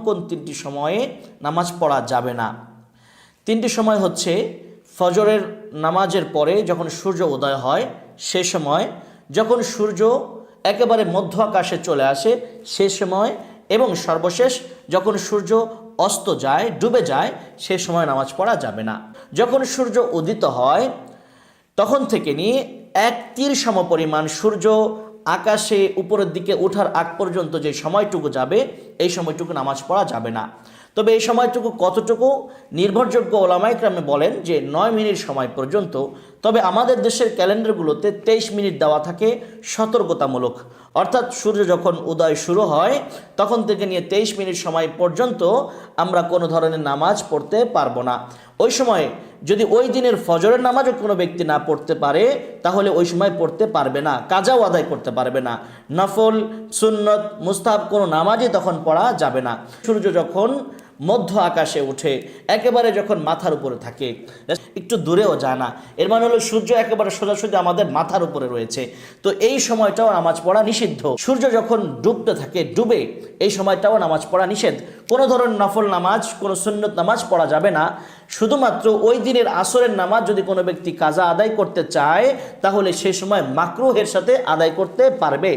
কোন তিনটি সময়ে নামাজ পড়া যাবে না? তিনটি সময় হচ্ছে ফজরের নামাজের পরে যখন সূর্য উদয় হয়, সে সময় যখন সূর্য একেবারে মধ্য আকাশে চলে আসে, সে সময় এবং সর্বশেষ যখন সূর্য অস্ত যায়, ডুবে যায়, সে সময় নামাজ পড়া যাবে না। যখন সূর্য উদিত হয়, তখন থেকে নিয়ে এক তীর সমপরিমাণ সূর্য আকাশে উপরের দিকে ওঠার আগ পর্যন্ত যে সময়টুকু যাবে, এই সময়টুকু নামাজ পড়া যাবে না। তবে এই সময়টুকু কতটুকু? নির্ভরযোগ্য ওলামাইক্রামে বলেন যে, নয় মিনিট সময় পর্যন্ত। তবে আমাদের দেশের ক্যালেন্ডারগুলোতে তেইশ মিনিট দেওয়া থাকে সতর্কতামূলক। অর্থাৎ সূর্য যখন উদয় শুরু হয়, তখন থেকে নিয়ে তেইশ মিনিট সময় পর্যন্ত আমরা কোনো ধরনের নামাজ পড়তে পারব না। ওই সময় যদি ওই দিনের ফজরের নামাজও কোনো ব্যক্তি না পড়তে পারে, তাহলে ওই সময় পড়তে পারবে না, কাজাও আদায় করতে পারবে না। নফল, সুন্নত মুস্তাব কোনো নামাজই তখন পড়া যাবে না। সূর্য যখন মধ্য আকাশে উঠে একেবারে যখন মাথার উপরে থাকে, একটু দূরেও যায় না। এর মানে হলো সূর্য একেবারে সোজাসুজি আমাদের মাথার উপরে রয়েছে। তো এই সময়টাও নামাজ পড়া নিষিদ্ধ। সূর্য যখন ডুবতে থাকে, ডুবে এই সময়টাও নামাজ পড়া নিষেধ। কোনো ধরনের নফল নামাজ, কোনো সুন্নত নামাজ পড়া যাবে না। শুধুমাত্র ওই দিনের আসরের নামাজ যদি কোনো ব্যক্তি কাজা আদায় করতে চায়, তাহলে সে সময় মাকরুহের সাথে আদায় করতে পারবে।